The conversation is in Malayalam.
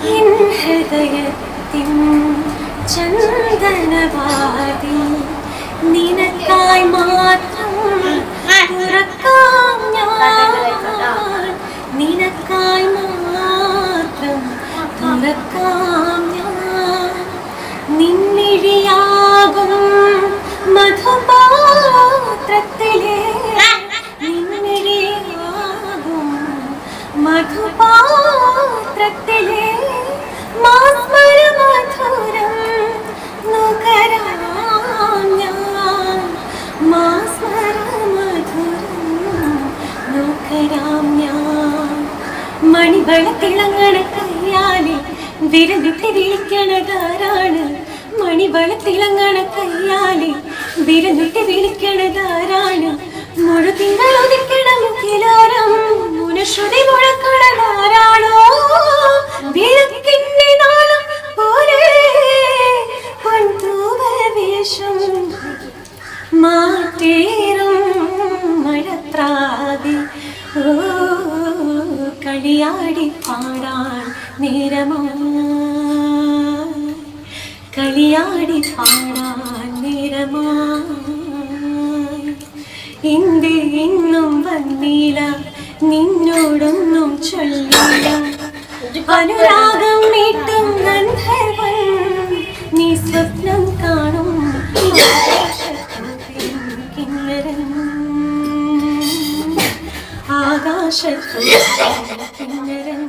ഹൃദയത്തിൻ ചന്ദനവാതി നിനക്കായി മാത്രം തുറക്കാം ഞാൻ. നിനക്കായി മാത്രം തുറക്കാം ഞാൻ. നിന്നിഴിയാകും മണിവളത്തിളങ്ങണ കയ്യാലെ വിരലിട്ട് വിളിക്കണതാരാണ് മണിവളത്തിളങ്ങണ കയ്യാലെ വിരലിട്ട് വിളിക്കണതാരാണ് മുഴുതിങ്കൾ ഉദിക്കണ മുഖിലോരം മുനശ്രുതി മുഴക്കണതാരാണോ വിളക്കിന്റെ നാളം പോലെ വേഷം മാറ്റേറും മഴത്രാതി ഓ കളിയാടി പാടാൻ നേരമോ കളിയാടി പാടാൻ നേരമോ ഇന്ത്യ ഇന്നും വന്നില്ല നിന്നോടൊന്നും ചൊല്ലില്ല. അനുരാഗം മീട്ടും ഗന്ധർവൻ നീ സ്വപ്നം കാണും. കിന്നരൻ. ആകാശത്തു കിന്നരൻ